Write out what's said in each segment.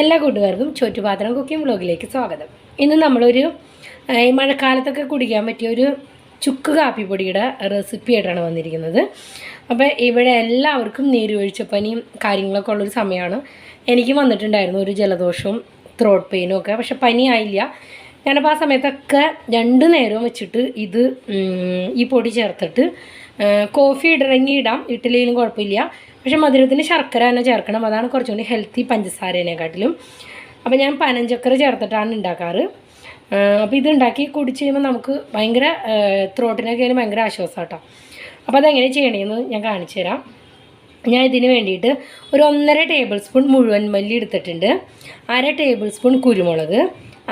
എല്ലാ കൂട്ടുകാർക്കും ചോറ്റുപാത്രം കുക്കിംഗ് ബ്ലോഗിലേക്ക് സ്വാഗതം. ഇന്ന് നമ്മളൊരു മഴക്കാലത്തൊക്കെ കുടിക്കാൻ പറ്റിയ ഒരു ചുക്ക് കാപ്പിപ്പൊടിയുടെ റെസിപ്പി ആയിട്ടാണ് വന്നിരിക്കുന്നത്. അപ്പോൾ ഇവിടെ എല്ലാവർക്കും നീരുവീഴ്ചപ്പനിയും കാര്യങ്ങളൊക്കെ ഉള്ളൊരു സമയമാണ്. എനിക്ക് വന്നിട്ടുണ്ടായിരുന്നു ഒരു ജലദോഷവും ത്രോട്ട് പെയിനും ഒക്കെ. പക്ഷെ പനി ആയില്ല. ഞാനപ്പോൾ ആ സമയത്തൊക്കെ രണ്ട് നേരവും വെച്ചിട്ട് ഇത് ഈ പൊടി ചേർത്തിട്ട് കോഫി ഇടണമെങ്കിൽ ഇടാം. ഇഡ്ഡലിയിലും കുഴപ്പമില്ല. പക്ഷെ മധുരത്തിന് ശർക്കര തന്നെ ചേർക്കണം. അതാണ് കുറച്ചുകൂടി ഹെൽത്തി പഞ്ചസാരേനെക്കാട്ടിലും. അപ്പോൾ ഞാൻ പനഞ്ചക്കര ചേർത്തിട്ടാണ് ഉണ്ടാക്കാറ് അപ്പോൾ ഇതുണ്ടാക്കി കുടിച്ച് കഴിയുമ്പോൾ നമുക്ക് ഭയങ്കര ത്രോട്ടിനൊക്കെ ആയാലും ഭയങ്കര ആശ്വാസം കേട്ടോ അപ്പോൾ അതെങ്ങനെ ചെയ്യണമെന്ന് ഞാൻ കാണിച്ചു തരാം. ഞാൻ ഇതിന് വേണ്ടിയിട്ട് ഒരു ഒന്നര ടേബിൾ സ്പൂൺ മുഴുവൻ മല്ലി എടുത്തിട്ടുണ്ട്. അര ടേബിൾ സ്പൂൺ കുരുമുളക്.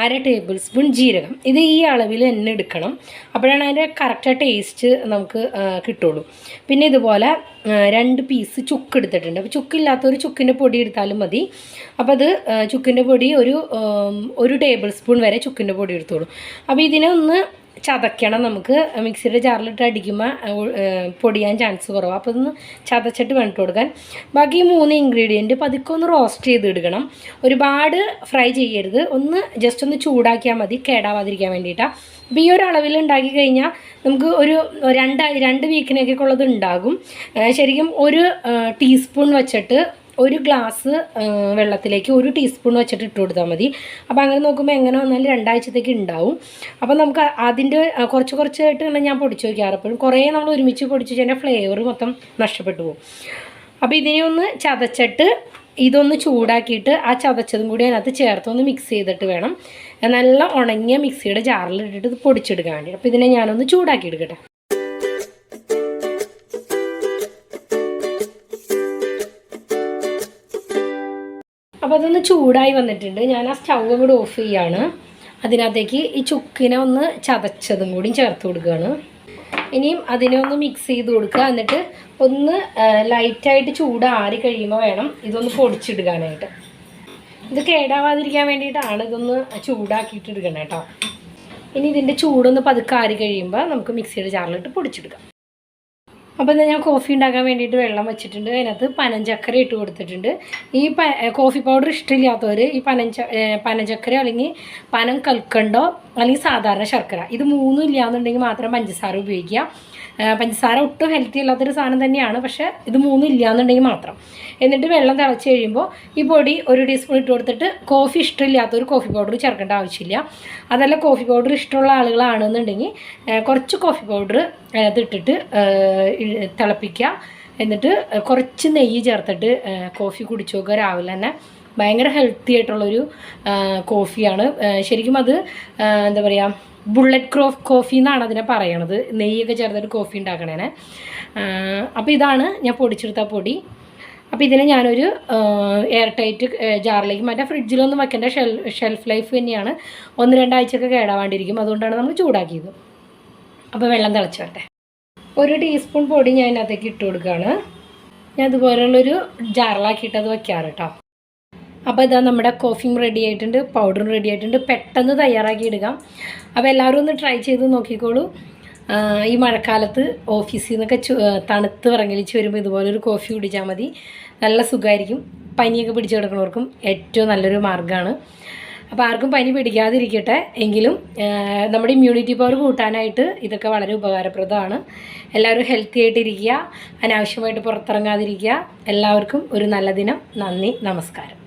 അര ടേബിൾ സ്പൂൺ ജീരകം. ഇത് ഈ അളവിൽ തന്നെ എടുക്കണം. അപ്പോഴാണ് അതിന്റെ കറക്റ്റ് ടേസ്റ്റ് നമുക്ക് കിട്ടുള്ളൂ. പിന്നെ ഇതുപോലെ രണ്ട് പീസ് ചുക്ക് എടുത്തിട്ടുണ്ട്. അപ്പോൾ ചുക്കില്ലാത്തൊരു ചുക്കിന്റെ പൊടി എടുത്താലും മതി. അപ്പോൾ അത് ചുക്കിന്റെ പൊടി ഒരു ഒരു ടേബിൾ സ്പൂൺ വരെ ചുക്കിന്റെ പൊടി എടുത്തോളൂ. അപ്പോൾ ഇതിനെ ഒന്ന് ചതയ്ക്കണം നമുക്ക്. മിക്സിയുടെ ജാറിലിട്ട് അടിക്കുമ്പോൾ പൊടിയാൻ ചാൻസ് കുറവാണ് അപ്പോൾ ഇതൊന്ന് ചതച്ചിട്ട് വേണ്ടിട്ട് കൊടുക്കാൻ. ബാക്കി മൂന്ന് ഇൻഗ്രീഡിയന്റ് പതുക്കെ ഒന്ന് റോസ്റ്റ് ചെയ്ത് എടുക്കണം ഒരുപാട് ഫ്രൈ ചെയ്യരുത്. ഒന്ന് ജസ്റ്റ് ഒന്ന് ചൂടാക്കിയാൽ മതി. കേടാവാതിരിക്കാൻ വേണ്ടിയിട്ടാണ് അപ്പോൾ ഈ ഒരു അളവിൽ ഉണ്ടാക്കി കഴിഞ്ഞാൽ നമുക്ക് ഒരു രണ്ട് രണ്ട് വീക്കിനൊക്കെ ഉള്ളത് ഉണ്ടാകും. ശരിക്കും ഒരു ടീസ്പൂൺ വെച്ചിട്ട് ഒരു ഗ്ലാസ് വെള്ളത്തിലേക്ക് ഒരു ടീസ്പൂൺ വെച്ചിട്ട് ഇട്ട് കൊടുത്താൽ മതി. അപ്പോൾ അങ്ങനെ നോക്കുമ്പോൾ എങ്ങനെ വന്നാലും രണ്ടാഴ്ചത്തേക്ക് ഉണ്ടാവും. അപ്പോൾ നമുക്ക് അതിന്റെ കുറച്ച് കുറച്ചായിട്ട് ഇങ്ങനെ ഞാൻ പൊടിച്ച് വയ്ക്കാറ്. അപ്പോഴും കുറേ നമ്മൾ ഒരുമിച്ച് പൊടിച്ച് വെച്ചാൽ ഫ്ലേവർ മൊത്തം നഷ്ടപ്പെട്ടു പോകും. അപ്പോൾ ഇതിനെ ഒന്ന് ചതച്ചിട്ട് ഇതൊന്ന് ചൂടാക്കിയിട്ട് ആ ചതച്ചതും കൂടി അതിനകത്ത് ചേർത്തൊന്ന് മിക്സ് ചെയ്തിട്ട് വേണം. നല്ല ഉണങ്ങിയ മിക്സിയുടെ ജാറിലിട്ടിട്ട് പൊടിച്ചെടുക്കാൻ വേണ്ടി. അപ്പോൾ ഇതിനെ ഞാനൊന്ന് ചൂടാക്കി എടുക്കട്ടെ. അപ്പോൾ അതൊന്ന് ചൂടായി വന്നിട്ടുണ്ട്. ഞാൻ ആ സ്റ്റൗ കൂടി ഓഫ് ചെയ്യാണ്. അതിനകത്തേക്ക് ഈ ചുക്കിനെ ഒന്ന് ചതച്ചതും കൂടി ചേർത്ത് കൊടുക്കുകയാണ്. ഇനിയും അതിനെ ഒന്ന് മിക്സ് ചെയ്ത് കൊടുക്കുക. എന്നിട്ട് ഒന്ന് ലൈറ്റായിട്ട് ചൂടാറി കഴിയുമ്പോൾ വേണം ഇതൊന്ന് പൊടിച്ചിടുക്കാനായിട്ട് ഇത് കേടാവാതിരിക്കാൻ വേണ്ടിയിട്ടാണ് ഇതൊന്ന് ചൂടാക്കിയിട്ട് കേട്ടോ. ഇനി ഇതിന്റെ ചൂടൊന്ന് പതുക്കെ ആറി കഴിയുമ്പോൾ നമുക്ക് മിക്സിയുടെ ജാറിലിട്ട് പൊടിച്ചെടുക്കാം അപ്പോൾ ഞാൻ കോഫി ഉണ്ടാക്കാൻ വേണ്ടിയിട്ട് വെള്ളം വെച്ചിട്ടുണ്ട്. അതിനകത്ത് പനഞ്ചക്കര ഇട്ട് കൊടുത്തിട്ടുണ്ട്. ഈ പ കോഫി പൗഡർ ഇഷ്ടമില്ലാത്തവർ ഈ പനഞ്ച പനഞ്ചക്കര അല്ലെങ്കിൽ പനം കൽക്കണ്ടോ അല്ലെങ്കിൽ സാധാരണ ശർക്കര ഇത് മൂന്നും ഇല്ലയെന്നുണ്ടെങ്കിൽ മാത്രം പഞ്ചസാര ഉപയോഗിക്കുക. പഞ്ചസാര ഒട്ടും ഹെൽത്തി അല്ലാത്തൊരു സാധനം തന്നെയാണ്. പക്ഷേ ഇത് മൂന്നും ഇല്ലയെന്നുണ്ടെങ്കിൽ മാത്രം. എന്നിട്ട് വെള്ളം തിളച്ച് കഴിയുമ്പോൾ ഈ പൊടി ഒരു ടീസ്പൂൺ ഇട്ട് കൊടുത്തിട്ട് കോഫി ഇഷ്ടമില്ലാത്തൊരു കോഫി പൗഡർ ചേർക്കേണ്ട ആവശ്യമില്ല. അതല്ല കോഫി പൗഡർ ഇഷ്ടമുള്ള ആളുകളാണെന്നുണ്ടെങ്കിൽ കുറച്ച് കോഫി പൗഡർ അതിനകത്ത് ഇട്ടിട്ട് തിളപ്പിക്കുക. എന്നിട്ട് കുറച്ച് നെയ്യ് ചേർത്തിട്ട് കോഫി കുടിച്ചു നോക്കുക രാവിലെ തന്നെ ഭയങ്കര ഹെൽത്തി ആയിട്ടുള്ളൊരു കോഫിയാണ്. ശരിക്കും അത് എന്താ പറയുക ബുള്ളറ്റ് ക്രോഫ് കോഫി എന്നാണ് അതിനെ പറയണത്. നെയ്യൊക്കെ ചേർത്തിട്ട് കോഫി ഉണ്ടാക്കണേനെ. അപ്പോൾ ഇതാണ് ഞാൻ പൊടിച്ചെടുത്ത പൊടി. അപ്പോൾ ഇതിനെ ഞാനൊരു എയർ ടൈറ്റ് ജാറിലേക്ക് മാറ്റാം. ഫ്രിഡ്ജിലൊന്നും വെക്കേണ്ട ഷെൽ ഷെൽഫ് ലൈഫ് തന്നെയാണ്. ഒന്ന് രണ്ടാഴ്ചയൊക്കെ കേടാവാണ്ടിരിക്കും. അതുകൊണ്ടാണ് നമ്മൾ ചൂടാക്കിയത്. അപ്പോൾ വെള്ളം തിളച്ചു വരട്ടെ. ഒരു ടീസ്പൂൺ പൊടി ഞാൻ അതിനകത്തേക്ക് ഇട്ട് കൊടുക്കുകയാണ്. ഞാൻ ഇതുപോലുള്ളൊരു ജാറിലാക്കിയിട്ട് അത് വെക്കാറ് കേട്ടോ അപ്പോൾ ഇതാ നമ്മുടെ കോഫിയും റെഡി ആയിട്ടുണ്ട് പൗഡറും റെഡി ആയിട്ടുണ്ട്. പെട്ടെന്ന് തയ്യാറാക്കി എടുക്കാം അപ്പോൾ എല്ലാവരും ഒന്ന് ട്രൈ ചെയ്ത് നോക്കിക്കോളൂ. ഈ മഴക്കാലത്ത് ഓഫീസിൽ നിന്നൊക്കെ തണുത്ത് വിറങ്ങലിച്ച് വരുമ്പോൾ ഇതുപോലൊരു കോഫി കുടിച്ചാൽ മതി. നല്ല സുഖമായിരിക്കും പനിയൊക്കെ പിടിച്ചു കിടക്കുന്നവർക്കും ഏറ്റവും നല്ലൊരു മാർഗമാണ്. അപ്പോൾ ആർക്കും പനി പിടിക്കാതിരിക്കട്ടെ. എങ്കിലും നമ്മുടെ ഇമ്മ്യൂണിറ്റി പവർ കൂട്ടാനായിട്ട് ഇതൊക്കെ വളരെ ഉപകാരപ്രദമാണ്. എല്ലാവരും ഹെൽത്തി ആയിട്ടിരിക്കുക അനാവശ്യമായിട്ട് പുറത്തിറങ്ങാതിരിക്കുക. എല്ലാവർക്കും ഒരു നല്ല ദിനം. നന്ദി നമസ്കാരം.